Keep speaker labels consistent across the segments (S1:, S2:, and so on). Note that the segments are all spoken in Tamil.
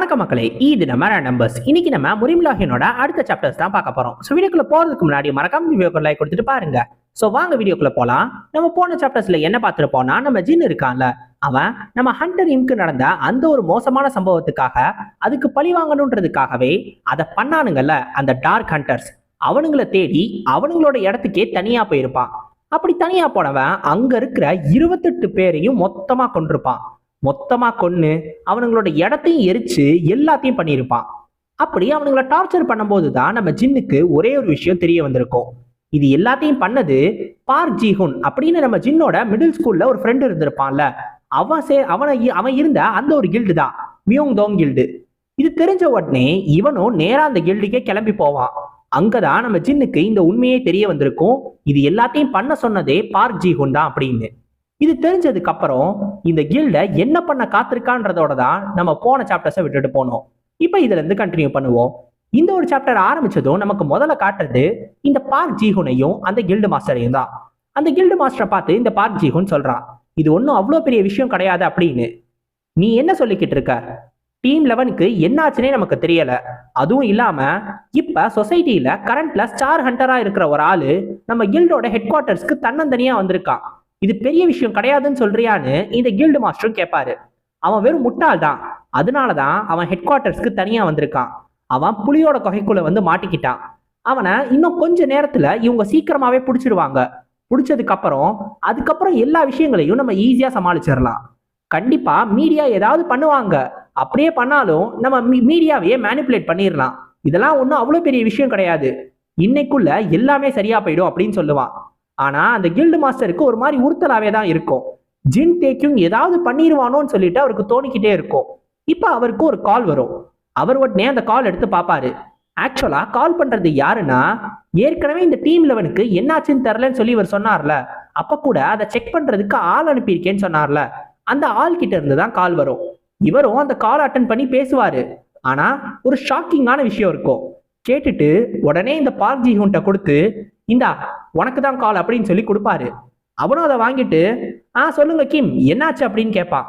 S1: வணக்க மக்களே இது நம்ம நம்பர்ஸ் இன்னைக்கு நம்ம முரிம்லாஹினோட அடுத்த சாப்டர்ஸ் தான் பார்க்க போறோம். ஸோ வீடியோக்குள்ள போறதுக்கு முன்னாடி மறக்காம வீடியோக்கு லைக் கொடுத்துட்டு பாருங்க. ஸோ வாங்க வீடியோக்குள்ள போலாம். நம்ம போன சாப்டர்ஸ்ல என்ன பார்த்துருப்போம்னா போனா நம்ம ஜின் இருக்கான்ல அவன் நம்ம ஹண்டர் இம்க்கு நடந்த அந்த ஒரு மோசமான சம்பவத்துக்காக அதுக்கு பழி வாங்கணுன்றதுக்காகவே அதை பண்ணானுங்கல்ல அந்த டார்க் ஹண்டர்ஸ் அவனுங்கள தேடி அவனுங்களோட இடத்துக்கே தனியா போயிருப்பான். அப்படி தனியா போனவன் அங்க இருக்கிற இருபத்தெட்டு பேரையும் மொத்தமா கொண்டிருப்பான் மொத்தமா கொன்று அவனுங்களோட இடத்தையும் எரிச்சு எல்லாத்தையும் பண்ணியிருப்பான். அப்படி அவனுங்கள டார்ச்சர் பண்ணும்போது தான் நம்ம ஜின்னுக்கு ஒரே ஒரு விஷயம் தெரிய வந்திருக்கும். இது எல்லாத்தையும் பண்ணது பார்க் ஜிஹுன் அப்படின்னு நம்ம ஜின்னோட மிடில் ஸ்கூல்ல ஒரு ஃப்ரெண்டு இருந்திருப்பான்ல. அவன் சே அவனை அவன் இருந்த அந்த ஒரு கில்டு தான் மியோங் தோங் கில்டு இது தெரிஞ்ச உடனே இவனும் நேரா அந்த கில்டுக்கே கிளம்பி போவான். அங்கதான் நம்ம ஜின்னுக்கு இந்த உண்மையே தெரிய வந்திருக்கும். இது எல்லாத்தையும் பண்ண சொன்னதே பார்க் ஜிஹுன் தான் அப்படின்னு. இது தெரிஞ்சதுக்கு அப்புறம் இந்த கில்ட என்ன பண்ண காத்திருக்கான்றதோட தான் நம்ம போன சாப்டர்ஸை விட்டுட்டு போனோம். இப்போ இதுல இருந்து கண்டினியூ பண்ணுவோம். இந்த ஒரு சாப்டர் ஆரம்பிச்சதும் நமக்கு முதல்ல காட்டுறது இந்த பார்க் ஜீஹுனையும் அந்த கில்டு மாஸ்டரையும் தான். அந்த கில்டு மாஸ்டரை பார்த்து இந்த பார்க் ஜீஹுன் சொல்றான் இது ஒன்றும் அவ்வளோ பெரிய விஷயம் கிடையாது அப்படின்னு. நீ என்ன சொல்லிக்கிட்டு இருக்க? டீம் லெவனுக்கு என்னாச்சுன்னே நமக்கு தெரியல. அதுவும் இல்லாம இப்ப சொசைட்டியில கரண்ட்ல ஸ்டார் ஹண்டரா இருக்கிற ஒரு ஆளு நம்ம கில்டோட ஹெட் குவார்ட்டர்ஸ்க்கு தன்னந்தனியா வந்திருக்கான். இது பெரிய விஷயம் கிடையாதுன்னு சொல்றியான்னு இந்த கில்டு மாஸ்டரும் கேட்பாரு அவன் வெறும் முட்டாள் தான். அதனால தான் அவன் ஹெட் குவார்ட்டர்ஸ்க்கு தனியாக வந்திருக்கான். அவன் புலியோட கொகைக்குள்ள வந்து மாட்டிக்கிட்டான். அவனை இன்னும் கொஞ்ச நேரத்துல இவங்க சீக்கிரமாவே பிடிச்சிருவாங்க பிடிச்சதுக்கு அப்புறம் அதுக்கப்புறம் எல்லா விஷயங்களையும் நம்ம ஈஸியா சமாளிச்சிடலாம். கண்டிப்பா மீடியா ஏதாவது பண்ணுவாங்க. அப்படியே பண்ணாலும் நம்ம மீடியாவையே மேனிப்புலேட் பண்ணிடலாம். இதெல்லாம் ஒன்றும் அவ்வளோ பெரிய விஷயம் கிடையாது. இன்னைக்குள்ள எல்லாமே சரியா போயிடும் அப்படின்னு சொல்லுவான். ஆனா அந்த கில்டு மாஸ்டருக்கு ஒரு மாதிரி உறுத்தலாவே தான் இருக்கும். ஜின் தேக்கியும் ஏதாவது பண்ணிடுவானோன்னு சொல்லிட்டு அவருக்கு தோணிக்கிட்டே இருக்கும். இப்போ அவருக்கு ஒரு கால் வரும். அவர் உடனே அந்த கால் எடுத்து பார்ப்பாரு ஆக்சுவலா கால் பண்றது யாருன்னா ஏற்கனவே இந்த டீம் லெவனுக்கு என்னாச்சுன்னு தெரிலன்னு சொல்லி இவர் சொன்னார்ல. அப்ப கூட அதை செக் பண்றதுக்கு ஆள் அனுப்பியிருக்கேன்னு சொன்னார்ல. அந்த ஆள் கிட்ட இருந்து தான் கால் வரும். இவரும் அந்த கால் அட்டன் பண்ணி பேசுவாரு. ஆனா ஒரு ஷாக்கிங்கான விஷயம் இருக்கும். கேட்டுட்டு உடனே இந்த பார்க் ஜிஹூன்ட்ட கொடுத்து இந்தா உனக்கு தான் கால் அப்படின்னு சொல்லி கொடுப்பாரு. அவனும் அதை வாங்கிட்டு ஆ சொல்லுங்க கிம் என்னாச்சு? அப்படின்னு கேட்பான்.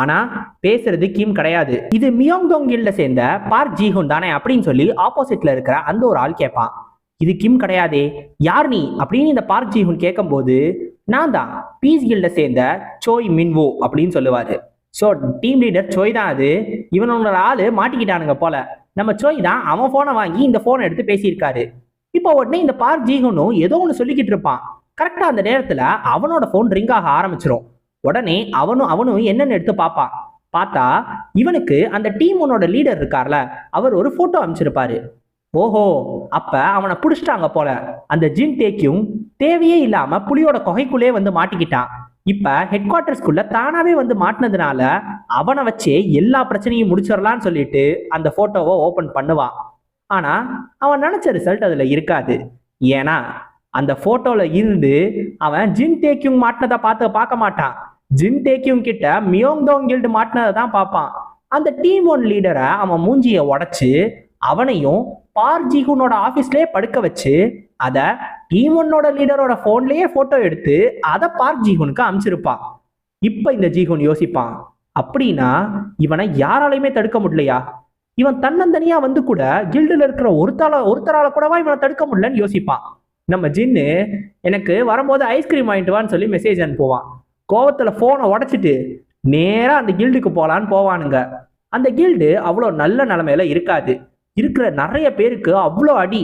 S1: ஆனா பேசுறது கிம் கிடையாது. இது மியோங் தோங் கில்ட சேர்ந்த பார்க் ஜிஹுன் தானே அப்படின்னு சொல்லி ஆப்போசிட்ல இருக்கிற அந்த ஒரு ஆள் கேட்பான். இது கிம் கிடையாதே. யார் நீ? அப்படின்னு இந்த பார்க் ஜிஹுன் கேட்கும்போது நான் தான். பீஸ் கில்ட சேர்ந்த சோய் மின்வோ அப்படின்னு சொல்லுவாரு. ஸோ டீம் லீடர் சோய் தான் அது. இவனோட ஆளு மாட்டிக்கிட்டானுங்க போல. நம்ம சோய் தான் அவன் போனை வாங்கி இந்த போனை எடுத்து பேசியிருக்காரு. இப்போ உடனே இந்த பார்க் ஜீகனும் ஏதோ ஒன்று சொல்லிக்கிட்டு இருப்பான். கரெக்டாக அந்த நேரத்தில் அவனோட ஃபோன் ரிங் ஆக ஆரம்பிச்சிரும். உடனே அவனும் அவனும் என்னென்னு எடுத்து பார்ப்பான் பார்த்தா இவனுக்கு அந்த டீமோனோட லீடர் இருக்கார்ல அவர் ஒரு ஃபோட்டோ அமைச்சிருப்பாரு ஓஹோ அப்ப அவனை பிடிச்சிட்டாங்க போல. அந்த ஜின் டேக்கியும் தேவையே இல்லாம புலியோட கொகைக்குள்ளே வந்து மாட்டிக்கிட்டான். இப்ப ஹெட் குவார்ட்டர்ஸ்குள்ள தானாவே வந்து மாட்டினதுனால அவனை வச்சே எல்லா பிரச்சனையும் முடிச்சிடலான்னு சொல்லிட்டு அந்த போட்டோவை ஓபன் பண்ணுவான் ஆனா அவன் நினைச்ச ரிசல்ட் அதுல இருக்காது. ஏன்னா அந்த போட்டோல இருந்து அவன் ஜின் டேக்கியும் மாட்டினதை பார்த்து பார்க்க மாட்டான். ஜின் டேக்கியும் கிட்ட மியோங் தோங் கில்டு மாட்டினதை தான் பார்ப்பான். அந்த டீம் ஒன் லீடரை அவன் மூஞ்சியை உடைச்சு அவனையும் பார் ஜிஹூனோட ஆபீஸ்லயே படுக்க வச்சு அதை டீம் ஒன்னோட லீடரோட போன்லயே போட்டோ எடுத்து அதை பார்க் ஜிஹூனுக்கு அனுப்பிச்சிருப்பான் இப்ப இந்த ஜிஹூன் யோசிப்பான். அப்படின்னா இவனை யாராலையுமே தடுக்க முடியலையா? இவன் தன்னந்தனியா வந்து கூட கில்டுல இருக்கிற ஒருத்தால ஒருத்தரால கூடவா இவனை தடுக்க முடியலன்னு யோசிப்பான். நம்ம ஜின்னு எனக்கு வரும்போது ஐஸ்கிரீம் வாங்கிட்டு வான்னு சொல்லி மெசேஜ் அனுப்புவான். கோவத்துல போனை உடைச்சிட்டு நேரா அந்த கில்டுக்கு போகலான்னு போவானுங்க. அந்த கில்டு அவ்வளோ நல்ல நிலமையில இருக்காது. இருக்கிற நிறைய பேருக்கு அவ்வளோ அடி.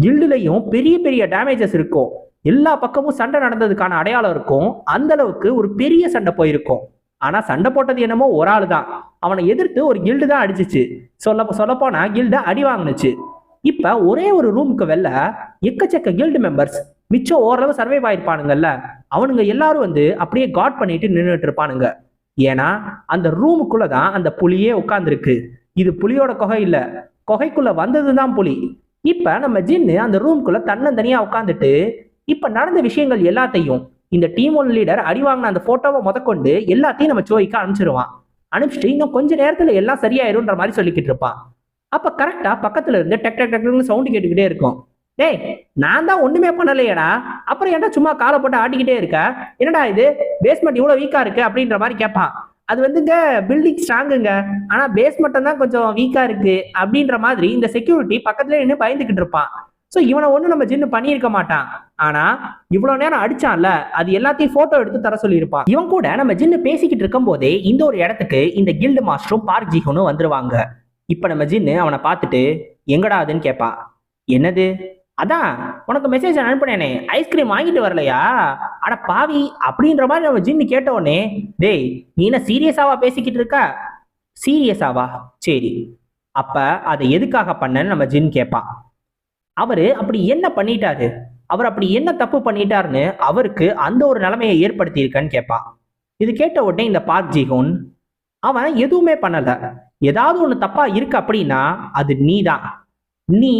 S1: கில்டுலையும் பெரிய பெரிய டேமேஜஸ் இருக்கும். எல்லா பக்கமும் சண்டை நடந்ததுக்கான அடையாளம் இருக்கும். அந்த அளவுக்கு ஒரு பெரிய சண்டை போயிருக்கும். ஆனா சண்டை போட்டது என்னமோ ஒரு ஆள் தான் அவனை எதிர்த்து ஒரு கில்டு தான் அடிச்சிச்சு. சொல்ல சொல்லப்போனா கில்டு அடி வாங்கினுச்சு. இப்ப ஒரே ஒரு ரூமுக்கு வெளில எக்கச்சக்க கில்டு மெம்பர்ஸ் மிச்சம் ஓரளவு சர்வைவ் ஆயிருப்பானுங்கல்ல. அவனுங்க எல்லாரும் வந்து அப்படியே காட் பண்ணிட்டு நின்றுட்டு இருப்பானுங்க. ஏன்னா அந்த ரூமுக்குள்ளதான் அந்த புலியே உட்கார்ந்துருக்கு. இது புலியோட குகை இல்ல. கொகைக்குள்ள வந்தது தான் புலி. இப்ப நம்ம ஜின்னு அந்த ரூம்குள்ள தன்னந்தனியா உட்காந்துட்டு இப்ப நடந்த விஷயங்கள் எல்லாத்தையும் இந்த டீம் ஒன் லீடர் அடி வாங்கின அந்த போட்டோவை முதற்கொண்டு எல்லாத்தையும் நம்ம சோய்க்கு அனுப்பிச்சிருவான். அனுப்பிச்சிட்டு இன்னும் கொஞ்ச நேரத்துல எல்லாம் சரியாயிரும்ன்ற மாதிரி சொல்லிக்கிட்டு இருப்பான். அப்ப கரெக்டா பக்கத்துல இருந்து டெக் டெக் டெக்னு சவுண்டு கேட்டுக்கிட்டே இருக்கும். டேய் நான் தான் ஒண்ணுமே பண்ணலையேடா. அப்புறம் ஏன்டா சும்மா காலை போட்டு ஆட்டிக்கிட்டே இருக்க? என்னடா இது? பேஸ்மெண்ட் இவ்வளவு வீக்கா இருக்கு அப்படின்ற மாதிரி கேட்பான். அது வந்துங்க பில்டிங் ஸ்ட்ராங்குங்க ஆனா பேஸ் தான் கொஞ்சம் வீக்கா இருக்கு அப்படின்ற மாதிரி இந்த செக்யூரிட்டி பக்கத்துல நின்று பயந்துகிட்டு இருப்பான். ஸோ இவனை ஒன்றும் நம்ம ஜின்னு பண்ணியிருக்க மாட்டான். ஆனா இவ்வளவு நேரம் அடிச்சான்ல அது எல்லாத்தையும் போட்டோ எடுத்து தர சொல்லியிருப்பான். இவன் கூட நம்ம ஜின்னு பேசிக்கிட்டு இருக்கும் போதே இந்த ஒரு இடத்துக்கு இந்த கில்டு மாஸ்டரும் பார்க் ஜிஹனும் வந்துருவாங்க. இப்ப நம்ம ஜின்னு அவனை பார்த்துட்டு எங்கடா அதுன்னு கேட்பான். என்னது? அதான் உனக்கு மெசேஜ் அனுப்பினேனே. ஐஸ்கிரீம் வாங்கிட்டு வரலையா? அட பாவி அப்படின்ற மாதிரி நம்ம ஜின்னு கேட்ட டேய் நீ என்ன சீரியஸாவா பேசிக்கிட்டு இருக்க? சீரியஸாவா சரி. அப்ப அதை எதுக்காக பண்ணன்னு நம்ம ஜின் கேட்பான். அவர் அப்படி என்ன பண்ணிட்டாரு? அவர் அப்படி என்ன தப்பு பண்ணிட்டாருன்னு அவருக்கு அந்த ஒரு நிலைமையை ஏற்படுத்தி இருக்கன்னு கேட்பான் இது கேட்ட உடனே இந்த பார்க் ஜிஹூன் அவன் எதுவுமே பண்ணல. ஏதாவது ஒன்று தப்பா இருக்கு அப்படின்னா அது நீ தான் நீ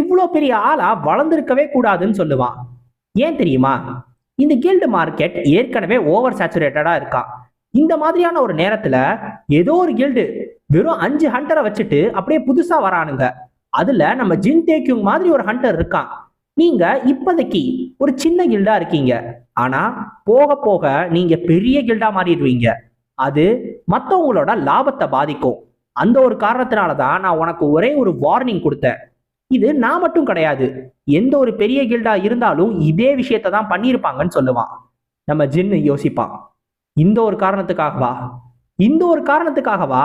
S1: இவ்வளோ பெரிய ஆளா வளர்ந்துருக்கவே கூடாதுன்னு சொல்லுவான் ஏன் தெரியுமா? இந்த கில்டு மார்க்கெட் ஏற்கனவே ஓவர் சேச்சுரேட்டடா இருக்கா. இந்த மாதிரியான ஒரு நேரத்துல ஏதோ ஒரு கில்டு வெறும் அஞ்சு ஹண்டரை வச்சுட்டு அப்படியே புதுசா வரானுங்க. அதுல நம்ம ஜின் தேக்கியூங் மாதிரி ஒரு ஹண்டர் இருக்கான். நீங்க இப்போதைக்கு ஒரு சின்ன கில்டா இருக்கீங்க. ஆனா போக போக நீங்க பெரிய கில்டா மாறிடுவீங்க. அது மற்றவங்களோட லாபத்தை பாதிக்கும். அந்த ஒரு காரணத்தினால தான் நான் உனக்கு ஒரே ஒரு வார்னிங் கொடுத்தேன். இது நான் மட்டும் கிடையாது. எந்த ஒரு பெரிய கில்டா இருந்தாலும் இதே விஷயத்த தான் பண்ணியிருப்பாங்கன்னு சொல்லுவான். நம்ம ஜின்னு யோசிப்பான். இந்த ஒரு காரணத்துக்காகவா? இந்த ஒரு காரணத்துக்காகவா?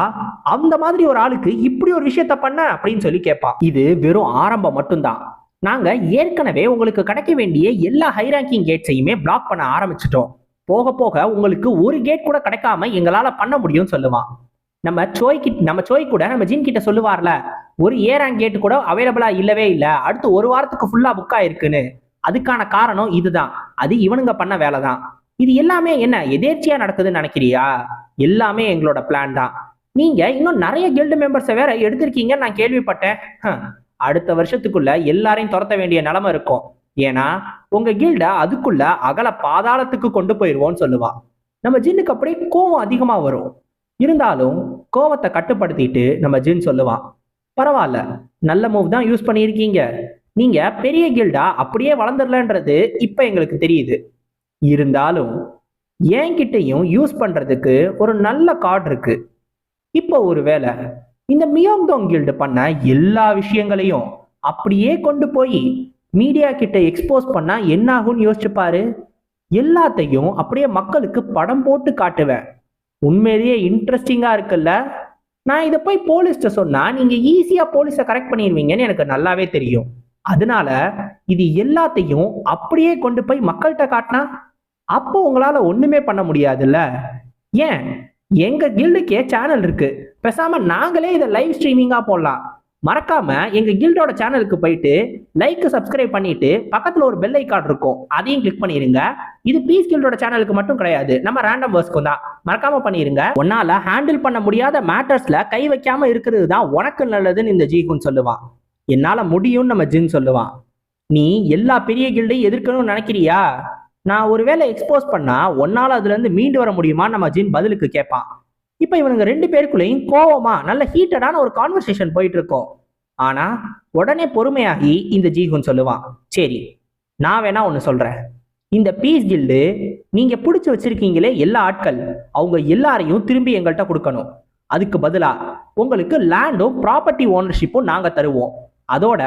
S1: அந்த மாதிரி ஒரு ஆளுக்கு இப்படி ஒரு விஷயத்த பண்ண அப்படின்னு சொல்லி கேட்பான் இது வெறும் ஆரம்பம் மட்டும்தான். நாங்க ஏற்கனவே உங்களுக்கு கிடைக்க வேண்டிய எல்லா ஹை ரேங்கிங் கேட்ஸையுமே பிளாக் பண்ண ஆரம்பிச்சிட்டோம். போக போக உங்களுக்கு ஒரு கேட் கூட கிடைக்காம எங்களால பண்ண முடியும்னு சொல்லுவான் நம்ம சோய் நம்ம சோய் கூட நம்ம ஜீன் கிட்ட சொல்லுவார்ல ஒரு ஏ ரேங்க் கேட் கூட அவைலபிளா இல்லவே இல்லை அடுத்து ஒரு வாரத்துக்கு ஃபுல்லா புக் ஆயிருக்குன்னு. அதுக்கான காரணம் இதுதான். அது இவனுங்க பண்ண வேலை தான் இது எல்லாமே என்ன எதேர்ச்சியா நடக்குதுன்னு நினைக்கிறியா? எல்லாமே எங்களோட பிளான் தான். நீங்க இன்னும் நிறைய கில்டு மெம்பர்ஸை வேற எடுத்திருக்கீங்கன்னு நான் கேள்விப்பட்டேன். அடுத்த வருஷத்துக்குள்ள எல்லாரையும் துரத்த வேண்டிய நிலைமை இருக்கும். ஏன்னா உங்க கில்ட அதுக்குள்ள அகல பாதாளத்துக்கு கொண்டு போயிடுவோன்னு சொல்லுவான் நம்ம ஜின்னுக்கு அப்படியே கோவம் அதிகமா வரும். இருந்தாலும் கோவத்தை கட்டுப்படுத்திட்டு நம்ம ஜின் சொல்லுவான் பரவாயில்ல நல்ல மூவ் தான் யூஸ் பண்ணியிருக்கீங்க. நீங்க பெரிய கில்டா அப்படியே வளர்ந்துடலன்றது இப்ப எங்களுக்கு தெரியுது. இருந்தாலும் என்கிட்டையும் யூஸ் பண்றதுக்கு ஒரு நல்ல கார்டு இருக்கு. இப்போ ஒரு வேளை இந்த மியோங்தோங் கில்டு பண்ண எல்லா விஷயங்களையும் அப்படியே கொண்டு போய் மீடியா கிட்ட எக்ஸ்போஸ் பண்ணா என்ன ஆகும்னு யோசிச்சு பாரு. எல்லாத்தையும் அப்படியே மக்களுக்கு படம் போட்டு காட்டுவேன். உண்மையிலேயே இன்ட்ரெஸ்டிங்கா இருக்குல்ல? நான் இதை போய் போலீஸ்ட்ட சொன்னா நீங்க ஈஸியா போலீஸை கரெக்ட் பண்ணிடுவீங்கன்னு எனக்கு நல்லாவே தெரியும். அதனால இது எல்லாத்தையும் அப்படியே கொண்டு போய் மக்கள்கிட்ட காட்டினா அப்போ உங்களால ஒண்ணுமே பண்ண முடியாதுல்ல? ஏன்? எங்க கில்டுக்கே சேனல் இருக்கு? பேசாம நாங்களே இதை லைவ் ஸ்ட்ரீமிங்கா போடலாம். மறக்காம எங்க கில்டோட சேனலுக்கு போயிட்டு லைக் சப்ஸ்கிரைப் பண்ணிட்டு பக்கத்துல ஒரு பெல் ஐக்கார்டு இருக்கும். அதையும் கிளிக் பண்ணிருங்க. இது பீஸ் கில்டோட சேனலுக்கு மட்டும் கிடையாது. நம்ம ரேண்டம் வர்ஸ்க்கும் தான். மறக்காம பண்ணிருங்க. உன்னால ஹேண்டில் பண்ண முடியாத மேட்டர்ஸ்ல கை வைக்காம இருக்கிறது தான் உனக்கு நல்லதுன்னு இந்த ஜீகுன் சொல்லுவான். என்னால முடியும்னு நம்ம ஜின் சொல்லுவான். நீ எல்லா பெரிய கில்டையும் எதிர்க்கணும்னு நினைக்கிறியா? நான் ஒருவேளை எக்ஸ்போஸ் பண்ணா ஒன்னால அதுல இருந்து மீண்டு வர முடியுமா நம்ம ஜின் பதிலுக்கு கேட்பான். இப்போ இவனுங்க ரெண்டு பேருக்குள்ளேயும் கோவமா நல்ல ஹீட்டடான ஒரு கான்வர்சேஷன் போயிட்டு இருக்கோம் ஆனா உடனே பொறுமையாகி இந்த ஜீகுன் சொல்லுவான் சரி நான் வேணா ஒன்று சொல்றேன். இந்த பீஸ் கில்டு நீங்க பிடிச்சு வச்சிருக்கீங்களே எல்லா ஆட்கள் அவங்க எல்லாரையும் திரும்பி எங்கள்கிட்ட கொடுக்கணும். அதுக்கு பதிலா உங்களுக்கு லேண்டும் ப்ராப்பர்ட்டி ஓனர்ஷிப்பும் நாங்க தருவோம். அதோட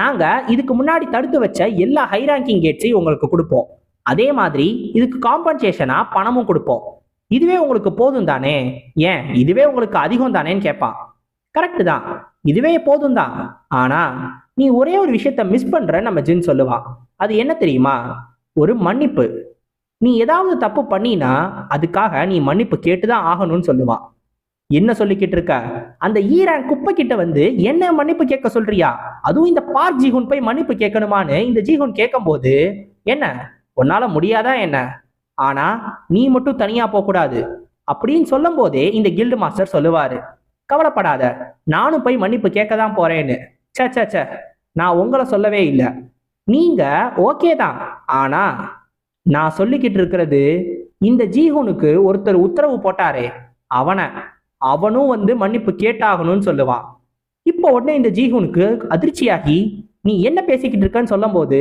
S1: நாங்க இதுக்கு முன்னாடி தடுத்து வச்ச எல்லா ஹை ரேங்கிங் கேட்ஸையும் உங்களுக்கு கொடுப்போம். அதே மாதிரி இதுக்கு காம்பன்சேஷனா பணமும் கொடுப்போம். இதுவே உங்களுக்கு போதும் தானே? ஏன்? இதுவே உங்களுக்கு அதிகம் தானேன்னு கேட்பான். கரெக்டு தான். இதுவே போதும் தான். ஆனா நீ ஒரே ஒரு விஷயத்த மிஸ் பண்ற நம்ம ஜின் சொல்லுவான் அது என்ன தெரியுமா? ஒரு மன்னிப்பு. நீ ஏதாவது தப்பு பண்ணினா அதுக்காக நீ மன்னிப்பு கேட்டுதான் ஆகணும்னு சொல்லுவான் என்ன சொல்லிக்கிட்டு இருக்க? அந்த ஈரான் குப்பை கிட்ட வந்து என்ன மன்னிப்பு கேட்க சொல்றியா? அதுவும் இந்த பார்க் ஜீகுன் போய் மன்னிப்பு கேட்கணுமான்னு இந்த ஜிஹூன் கேட்கும் போது என்ன? உன்னால முடியாதா என்ன? ஆனா நீ மட்டும் தனியா போகக்கூடாது. அப்படின்னு சொல்லும் போதே இந்த கில்டு மாஸ்டர் சொல்லுவாரு. கவலைப்படாத நானும் போய் மன்னிப்பு கேட்க தான் போறேன்னு. சே சே சே நான் உங்களை சொல்லவே இல்லை. நீங்க ஓகே தான். ஆனா நான் சொல்லிக்கிட்டு இருக்கிறது இந்த ஜீஹோனுக்கு ஒருத்தர் உத்தரவு போட்டாரே அவனை. அவனும் வந்து மன்னிப்பு கேட்டாகணும்னு சொல்லுவான். இப்போ உடனே இந்த ஜீஹூனுக்கு அதிர்ச்சியாகி நீ என்ன பேசிக்கிட்டு இருக்கன்னு சொல்லும்போது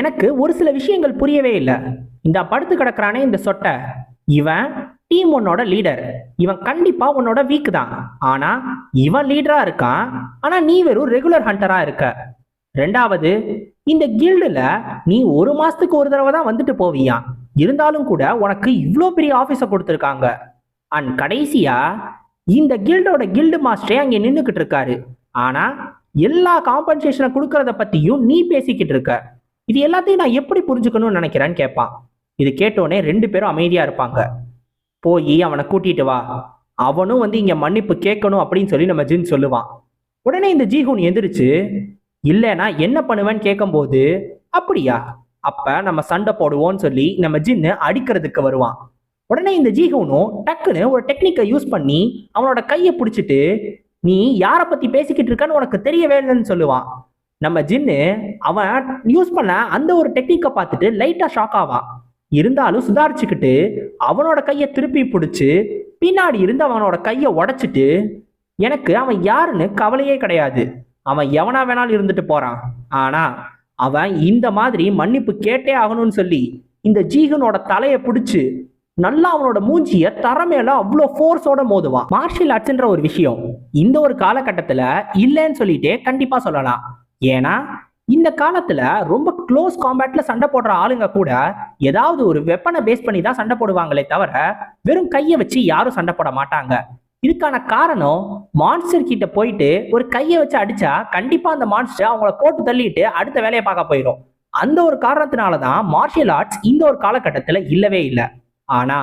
S1: எனக்கு ஒரு சில விஷயங்கள் புரியவே இல்லை. இந்த படுத்து கிடக்குறானே இந்த சொட்டை. இவன் டீம் உன்னோட லீடர் இவன் கண்டிப்பா உன்னோட வீக் தான். ஆனா இவன் லீடரா இருக்கான். ஆனா நீ வெறும் ரெகுலர் ஹண்டரா இருக்க. ரெண்டாவது இந்த கில்டுல நீ ஒரு மாசத்துக்கு ஒரு தடவை தான் வந்துட்டு போவியா இருந்தாலும் கூட உனக்கு இவ்வளோ பெரிய ஆஃபீஸை கொடுத்துருக்காங்க. அண்ட் கடைசியா இந்த கில்டோட கில்டு மாஸ்டரே அங்கே நின்றுக்கிட்டு இருக்காரு. ஆனா எல்லா காம்பன்சேஷனை கொடுக்கறத பத்தியும் நீ பேசிக்கிட்டு இருக்க. இது எல்லாத்தையும் நான் எப்படி புரிஞ்சுக்கணும்னு நினைக்கிறேன்னு கேட்பான் இது கேட்டோடனே ரெண்டு பேரும் அமைதியா இருப்பாங்க. போய் அவனை கூட்டிட்டு வா. அவனும் வந்து இங்க மன்னிப்பு கேட்கணும் அப்படின்னு சொல்லி நம்ம ஜின் சொல்லுவான். உடனே இந்த ஜீஹூன் எந்திரிச்சு இல்லைனா என்ன பண்ணுவேன்னு கேட்கும்போது அப்படியா? அப்ப நம்ம சண்டை போடுவோம்னு சொல்லி நம்ம ஜின்னு அடிக்கிறதுக்கு வருவான். உடனே இந்த ஜீஹூனும் டக்குன்னு ஒரு டெக்னிக்கை யூஸ் பண்ணி அவனோட கையை பிடிச்சிட்டு நீ யாரை பத்தி பேசிக்கிட்டு இருக்கன்னு உனக்கு தெரிய வேணும்னு சொல்லுவான். நம்ம ஜின்னு அவன் யூஸ் பண்ண அந்த ஒரு டெக்னிக்கை பார்த்துட்டு லைட்டா ஷாக் ஆவான். இருந்தாலும் சுதாரிச்சுக்கிட்டு அவனோட கையை திருப்பி பிடிச்சி பின்னாடி இருந்து அவனோட கையை உடைச்சிட்டு எனக்கு அவன் யாருன்னு கவலையே கிடையாது. அவன் எவனா வேணாலும் இருந்துட்டு போறான். ஆனா அவன் இந்த மாதிரி மன்னிப்பு கேட்டே ஆகணும்னு சொல்லி இந்த ஜீகனோட தலையை பிடிச்சி நல்லா அவனோட மூஞ்சிய தரமேல அவ்வளோ ஃபோர்ஸோட மோதுவான் மார்ஷியல் ஆர்ட்ஸ்ன்ற ஒரு விஷயம் இந்த ஒரு காலகட்டத்துல இல்லைன்னு சொல்லிட்டே கண்டிப்பா சொல்லலாம். ஏன்னா இந்த காலத்துல ரொம்ப க்ளோஸ் காம்பேட்ல சண்டை போடுற ஆளுங்க கூட ஏதாவது ஒரு வெப்பனை பேஸ் பண்ணி தான் சண்டை போடுவாங்களே தவிர வெறும் கையை வச்சு யாரும் சண்டை போட மாட்டாங்க. இதுக்கான காரணம் மான்ஸ்டர் கிட்ட போயிட்டு ஒரு கையை வச்சு அடிச்சா கண்டிப்பா அந்த மான்ஸ்டர் அவங்கள போட்டு தள்ளிட்டு அடுத்த வேலையை பார்க்க போயிடும் அந்த ஒரு காரணத்தினால தான் மார்ஷியல் ஆர்ட்ஸ் இந்த ஒரு காலகட்டத்துல இல்லவே இல்லை. ஆனா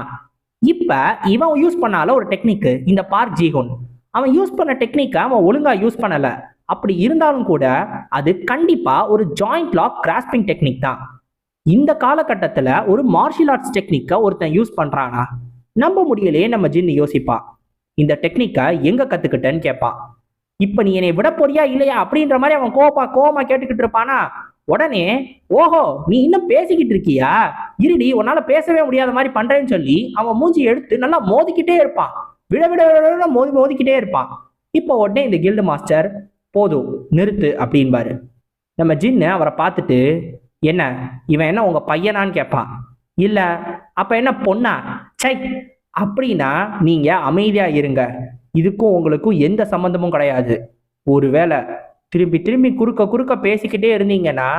S1: இப்ப இவன் யூஸ் பண்ணால ஒரு டெக்னிக் இந்த பார்க் ஜீகோன். அவன் யூஸ் பண்ண டெக்னிக்கை அவன் ஒழுங்கா யூஸ் பண்ணல. அப்படி இருந்தாலும் கூட அது கண்டிப்பா ஒரு ஜாயிண்ட் லாக் கிராஸ்பிங் டெக்னிக் தான். இந்த காலகட்டத்துல ஒரு மார்ஷியல் ஆர்ட்ஸ் டெக்னிக்கை ஒருத்தன் யூஸ் பண்றானா? நம்ப முடியலையே நம்ம ஜின்னு யோசிப்பா. இந்த டெக்னிக்கை எங்க கத்துக்கிட்டேன்னு கேட்பான் இப்ப நீ என்னை விட போறியா இல்லையா? அப்படின்ற மாதிரி அவன் கோபா கோவமா கேட்டுக்கிட்டு இருப்பானா? உடனே ஓஹோ நீ இன்னும் பேசிக்கிட்டு இருக்கியா? இருடி உன்னால பேசவே முடியாத மாதிரி பண்றேன்னு சொல்லி அவன் மூஞ்சி எடுத்து நல்லா மோதிக்கிட்டே இருப்பான். விட விட விட மோதி மோதிக்கிட்டே இருப்பான். இப்போ உடனே இந்த கில்டு மாஸ்டர் போதும் நிறுத்து அப்படின்பாரு. நம்ம ஜின்னு அவரை பார்த்துட்டு என்ன இவன் என்ன உங்க பையனான்னு கேட்பான். இல்ல அப்ப என்ன பொண்ணா? சை அப்படின்னா நீங்க அமைதியா இருங்க. இதுக்கும் உங்களுக்கும் எந்த சம்பந்தமும் கிடையாது. ஒருவேளை திரும்பி திரும்பி குறுக்க குறுக்க பேசிக்கிட்டே இருந்தீங்கன்னா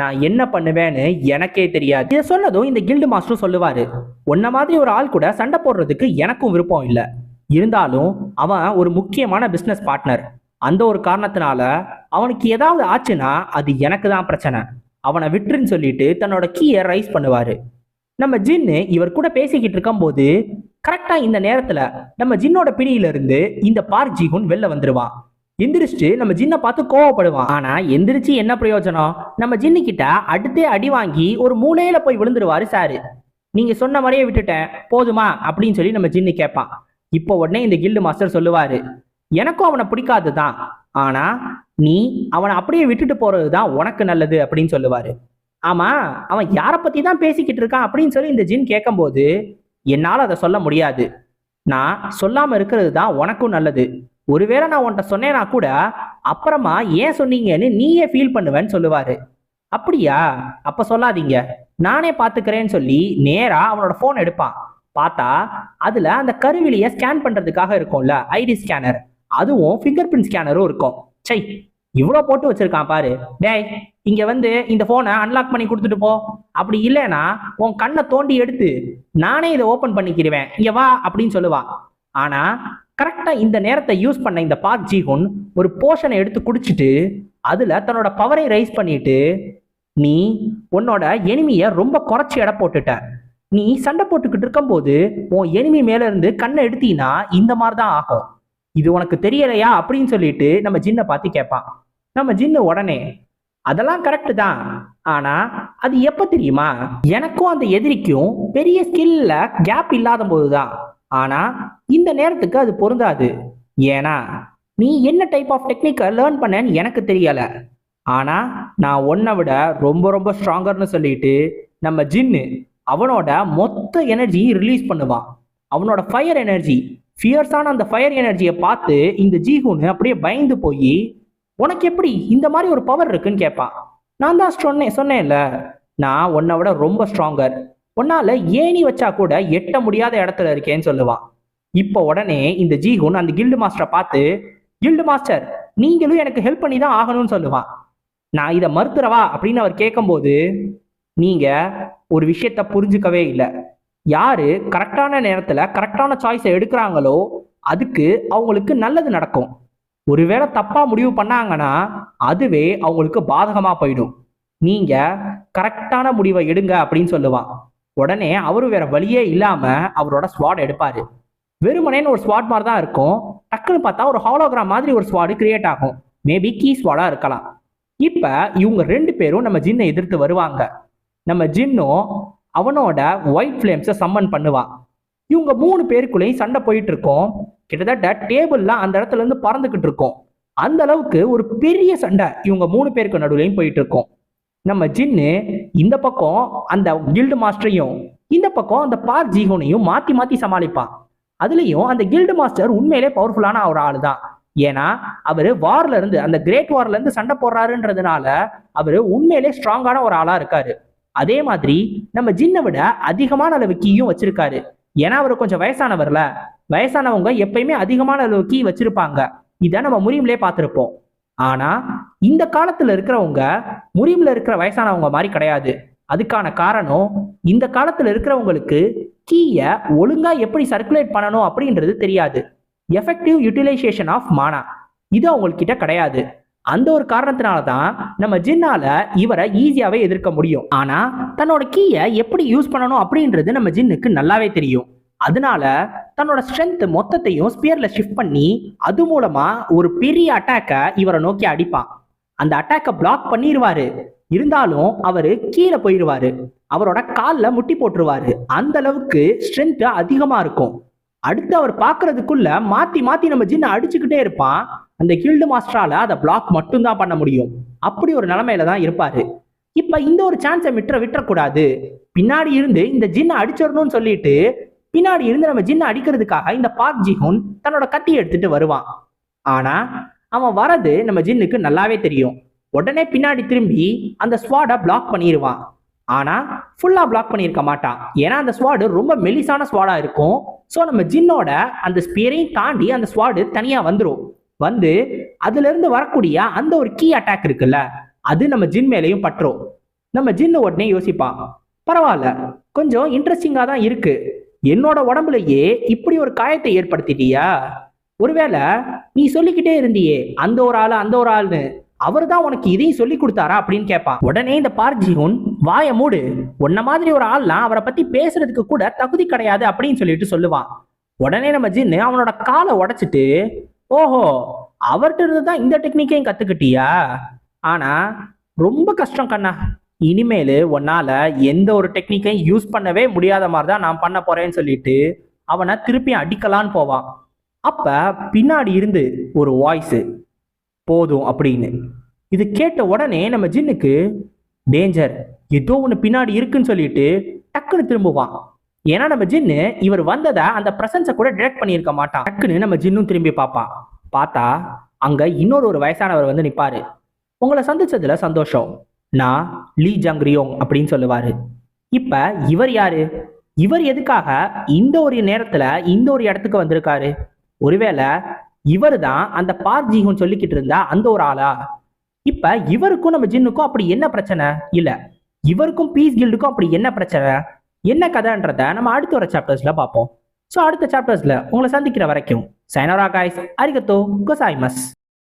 S1: நான் என்ன பண்ணுவேன்னு எனக்கே தெரியாது. இதை சொன்னதும் இந்த கில்டு மாஸ்டரும் சொல்லுவாரு உன்ன மாதிரி ஒரு ஆள் கூட சண்டை போடுறதுக்கு எனக்கும் விருப்பம் இல்லை. இருந்தாலும் அவன் ஒரு முக்கியமான பிஸ்னஸ் பார்ட்னர் அந்த ஒரு காரணத்தினால அவனுக்கு ஏதாவது ஆச்சுன்னா அது எனக்கு தான் பிரச்சனை. அவனை விட்டுருன்னு சொல்லிட்டு தன்னோட கீயை ரைஸ் பண்ணுவாரு. நம்ம ஜின்னு இவர் கூட பேசிக்கிட்டு இருக்கும்போது கரெக்டா இந்த நேரத்துல நம்ம ஜின்னோட பிடியிலிருந்து இந்த பார்க் ஜீகுன் வெளில வந்துருவான். எந்திரிச்சு நம்ம ஜின்னை பார்த்து கோவப்படுவான். ஆனா எந்திரிச்சு என்ன பிரயோஜனம்? நம்ம ஜின்னு கிட்ட அடுத்தே அடி வாங்கி ஒரு மூலையில போய் விழுந்துருவாரு சாரு. நீங்க சொன்ன மாதிரியே விட்டுட்டேன் போதுமா? அப்படின்னு சொல்லி நம்ம ஜின்னு கேட்பான். இப்போ உடனே இந்த கில்டு மாஸ்டர் சொல்லுவாரு எனக்கும் அவனை பிடிக்காது தான் ஆனா நீ அவனை அப்படியே விட்டுட்டு போறது தான் உனக்கு நல்லது அப்படின்னு சொல்லுவாரு. ஆமா அவன் யாரை பத்தி தான் பேசிக்கிட்டு இருக்கான் அப்படின்னு சொல்லி இந்த ஜின் கேட்கும்போது என்னால் அதை சொல்ல முடியாது. நான் சொல்லாம இருக்கிறது தான் உனக்கும் நல்லது. ஒருவேளை நான் உன்கிட்ட சொன்னேனா கூட அப்புறமா ஏன் சொன்னீங்கன்னு நீயே ஃபீல் பண்ணுவேன்னு சொல்லுவாரு. அப்படியா? அப்ப சொல்லாதீங்க. நானே பாத்துக்கிறேன்னு சொல்லி நேரா அவனோட போன் எடுப்பான். பார்த்தா அதுல அந்த கருவிலிய ஸ்கேன் பண்றதுக்காக இருக்கும்ல ஐடி ஸ்கேனர் அதுவும் ஃபிங்கர் பிரிண்ட் ஸ்கேனரும் இருக்கும். சை இவ்வளோ போட்டு வச்சிருக்கான் பாரு. டேய் இங்க வந்து இந்த போனை அன்லாக் பண்ணி கொடுத்துட்டு போ. அப்படி இல்லைன்னா உன் கண்ணை தோண்டி எடுத்து நானே இதை ஓபன் பண்ணிக்கிடுவேன் இங்க வா அப்படின்னு சொல்லுவா ஆனா கரெக்டாக இந்த நேரத்தை யூஸ் பண்ண இந்த பார்க் ஜீகுன் ஒரு போர்ஷனை எடுத்து குடிச்சிட்டு அதில் தன்னோட பவரை ரைஸ் பண்ணிட்டு நீ உன்னோட எனிமியை ரொம்ப குறைச்சி எடை போட்டுட்ட. நீ சண்டை போட்டுக்கிட்டு இருக்கும்போது உன் எனிமி மேல இருந்து கண்ணை எடுத்தீன்னா இந்த மாதிரி தான் ஆகும். இது உனக்கு தெரியலையா அப்படின்னு சொல்லிட்டு நம்ம ஜின்னை பார்த்து கேட்பான். நம்ம ஜின்னு உடனே அதெல்லாம் கரெக்டு தான். ஆனா அது எப்ப தெரியுமா? எனக்கும் அந்த எதிரிக்கும் பெரிய ஸ்கில்ல கேப் இல்லாத போதுதான் ஆனா இந்த நேரத்துக்கு அது பொருந்தாது. ஏன்னா நீ என்ன டைப் ஆஃப் டெக்னிக்கை லேர்ன் பண்ணேன்னு எனக்கு தெரியல. ஆனா நான் உன்னை விட ரொம்ப ரொம்ப ஸ்ட்ராங்கர்னு சொல்லிட்டு நம்ம ஜின்னு அவனோட மொத்த எனர்ஜியும் ரிலீஸ் பண்ணுவான். அவனோட ஃபயர் எனர்ஜி ஃபியர்ஸான அந்த ஃபயர் எனர்ஜியை பார்த்து இந்த ஜீஹூன் அப்படியே பயந்து போய் உனக்கு எப்படி இந்த மாதிரி ஒரு பவர் இருக்குன்னு கேட்பான் நான் தான் சொன்னேன் சொன்னேன்ல நான் உன்னை விட ரொம்ப ஸ்ட்ராங்கர் உன்னால ஏணி வச்சா கூட எட்ட முடியாத இடத்துல இருக்கேன்னு சொல்லுவான் இப்போ உடனே இந்த ஜீகுன் அந்த கில்டு மாஸ்டரை பார்த்து கில்டு மாஸ்டர் நீங்களும் எனக்கு ஹெல்ப் பண்ணி தான் ஆகணும்னு சொல்லுவான் நான் இதை மறுத்துறவா? அப்படின்னு அவர் கேட்கும்போது நீங்க ஒரு விஷயத்த புரிஞ்சுக்கவே இல்லை. யாரு கரெக்டான நேரத்துல கரெக்டான சாய்ஸை எடுக்கிறாங்களோ அதுக்கு அவங்களுக்கு நல்லது நடக்கும். ஒருவேளை தப்பா முடிவு பண்ணாங்கன்னா அதுவே அவங்களுக்கு பாதகமா போயிடும். நீங்க கரெக்டான முடிவை எடுங்க அப்படின்னு சொல்லுவான் உடனே அவரு வேற வழியே இல்லாம அவரோட ஸ்வாட் எடுப்பாரு. வெறுமனேன்னு ஒரு ஸ்வாட் மாதிரி தான் இருக்கும். டக்குன்னு பார்த்தா ஒரு ஹாலோகிராம் மாதிரி ஒரு ஸ்வாடு கிரியேட் ஆகும். மேபி கீ ஸ்வாடா இருக்கலாம். இப்ப இவங்க ரெண்டு பேரும் நம்ம ஜின்னை எதிர்த்து வருவாங்க. நம்ம ஜின்னும் அவனோட ஒயிட் ஃப்ளேம்ஸை சம்மன் பண்ணுவான். இவங்க மூணு பேருக்குள்ளேயும் சண்டை போயிட்டு இருக்கோம். கிட்டத்தட்ட டேபிள்லாம் அந்த இடத்துல இருந்து பறந்துகிட்டு இருக்கோம். அந்த அளவுக்கு ஒரு பெரிய சண்டை இவங்க மூணு பேருக்கு நடுவுலையும் போயிட்டு இருக்கோம். நம்ம ஜின்னு இந்த பக்கம் அந்த கில்டு மாஸ்டரையும் இந்த பக்கம் அந்த பார் ஜீகோனையும் மாத்தி மாத்தி சமாளிப்பான். அதுலயும் அந்த கில்டு மாஸ்டர் உண்மையிலே பவர்ஃபுல்லான ஒரு ஆளு தான் ஏன்னா அவரு வார்ல இருந்து அந்த கிரேட் வார்ல இருந்து சண்டை போடுறாருன்றதுனால அவரு உண்மையிலே ஸ்ட்ராங்கான ஒரு ஆளா இருக்காரு. அதே மாதிரி நம்ம ஜின்னை விட அதிகமான அளவு கீயும் வச்சிருக்காரு. ஏன்னா அவர் கொஞ்சம் வயசானவர்ல. வயசானவங்க எப்பயுமே அதிகமான அளவு கீ வச்சிருப்பாங்க. இதை நம்ம முறியம்லே பார்த்துருப்போம். ஆனா இந்த காலத்துல இருக்கிறவங்க முறிவுல இருக்கிற வயசானவங்க மாதிரி கிடையாது. அதுக்கான காரணம் இந்த காலத்துல இருக்கிறவங்களுக்கு கீயை ஒழுங்கா எப்படி சர்க்குலேட் பண்ணணும் அப்படின்றது தெரியாது. எஃபெக்டிவ் யூட்டிலைசேஷன் ஆஃப் மானா இது அவங்கக்கிட்ட கிடையாது. அந்த ஒரு காரணத்தினால தான் நம்ம ஜின்னால இவரை ஈஸியாவே எதிர்க்க முடியும். ஆனா தன்னோட கீயை எப்படி யூஸ் பண்ணணும் அப்படின்றது நம்ம ஜின்னுக்கு நல்லாவே தெரியும். அதனால தன்னோட ஸ்ட்ரென்த் மொத்தத்தையும் ஸ்பியர்ல ஷிஃப்ட் பண்ணி அது மூலமா ஒரு பெரிய அட்டாக்கை இவரை நோக்கி அடிப்பான். அந்த அட்டாக்கை பிளாக் பண்ணிடுவாரு இருந்தாலும் அவரு கீழே போயிடுவாரு அவரோட காலில் முட்டி போட்டுருவாரு. அந்த அளவுக்கு ஸ்ட்ரென்த் அதிகமா இருக்கும். அடுத்து அவர் பார்க்கறதுக்குள்ள மாத்தி மாத்தி நம்ம ஜின்னை அடிச்சுக்கிட்டே இருப்பான். அந்த கில்டு மாஸ்டரால அதை பிளாக் மட்டும்தான் பண்ண முடியும். அப்படி ஒரு நிலைமையில தான் இருப்பாரு. இப்ப இந்த ஒரு சான்ஸை விட்டுற விட்டுறக்கூடாது. பின்னாடி இருந்து இந்த ஜின்னை அடிச்சிடணும்னு சொல்லிட்டு பின்னாடி இருந்து நம்ம ஜின்னை அடிக்கிறதுக்காக இந்த பார்க் ஜிஹுன் தன்னோட கத்தி எடுத்துட்டு வருவான். ஆனா அவன் வரது நம்ம ஜின்னுக்கு நல்லாவே தெரியும். உடனே பின்னாடி திரும்பி அந்த ஸ்வாடை பிளாக் பண்ணிடுவான் ஆனா ஃபுல்லா பிளாக் பண்ணியிருக்க மாட்டான். ஏன்னா அந்த ஸ்வாடு ரொம்ப மெலிசான ஸ்வாடா இருக்கும். ஸோ நம்ம ஜின்னோட அந்த ஸ்பியரையும் தாண்டி அந்த ஸ்வாடு தனியா வந்துடும் வந்து அதுல இருந்து வரக்கூடிய அந்த ஒரு கீ அட்டாக் இருக்குல்ல அது நம்ம ஜின் மேலேயும் பற்றும் நம்ம ஜின்னு உடனே யோசிப்பான் பரவாயில்ல கொஞ்சம் இன்ட்ரெஸ்டிங்கா தான் இருக்கு. என்னோட உடம்புலயே இப்படி ஒரு காயத்தை ஏற்படுத்திட்டியா? ஒருவேளை நீ சொல்லிக்கிட்டே இருந்தியே அந்த ஒரு ஆளு அந்த ஒரு ஆள்னு. அவர் தான் உனக்கு இதையும் சொல்லி கொடுத்தாரா அப்படின்னு கேட்பான் உடனே இந்த பார்ஜிஹுன் வாய மூடு. உன்ன மாதிரி ஒரு ஆள்லாம் அவரை பத்தி பேசுறதுக்கு கூட தகுதி கிடையாது அப்படின்னு சொல்லிட்டு சொல்லுவான். உடனே நம்ம ஜின்னு அவனோட காலை உடைச்சிட்டு ஓஹோ அவர்கிட்ட இருந்து தான் இந்த டெக்னிக்கையும் கத்துக்கிட்டியா? ஆனா ரொம்ப கஷ்டம் கண்ணா. இனிமேல் உன்னால எந்த ஒரு டெக்னிக்கையும் யூஸ் பண்ணவே முடியாத மாதிரி தான் நான் பண்ண போறேன்னு சொல்லிட்டு அவனை திருப்பி அடிக்கலான்னு போவான். அப்ப பின்னாடி இருந்து ஒரு வாய்ஸ் போதும் அப்படின்னு. இது கேட்ட உடனே நம்ம ஜின்னுக்கு டேஞ்சர் ஏதோ ஒன்று பின்னாடி இருக்குன்னு சொல்லிட்டு டக்குன்னு திரும்புவான். ஏன்னா நம்ம ஜின்னு இவர் வந்ததை அந்த பிரசன்ஸை கூட டிரெக்ட் பண்ணியிருக்க மாட்டான். டக்குன்னு நம்ம ஜின்னும் திரும்பி பார்ப்பான். பார்த்தா அங்கே இன்னொரு ஒரு வயசானவர் வந்து நிற்பாரு உங்களை சந்திச்சதுல சந்தோஷம். நான் லீ ஜங்ரியோங் அப்படின்னு சொல்லுவாரு. இப்ப இவர் யாரு? இவர் எதுக்காக இந்த ஒரு நேரத்துல இந்த ஒரு இடத்துக்கு வந்திருக்காரு? ஒருவேளை இவர் தான் அந்த பார் ஜீஹுன் சொல்லிக்கிட்டு இருந்தா அந்த ஒரு ஆளா? இப்ப இவருக்கும் நம்ம ஜின்னுக்கும் அப்படி என்ன பிரச்சனை? இல்ல இவருக்கும் பீஸ் கில்டுக்கும் அப்படி என்ன பிரச்சனை? என்ன கதைன்றத நம்ம அடுத்த ஒரு சாப்டர்ஸ்ல பார்ப்போம். ஸோ அடுத்த சாப்டர்ஸ்ல உங்களை சந்திக்கிற வரைக்கும் சைனரா காய்ஸ் அரிகத்தோ கொசாய்மஸ்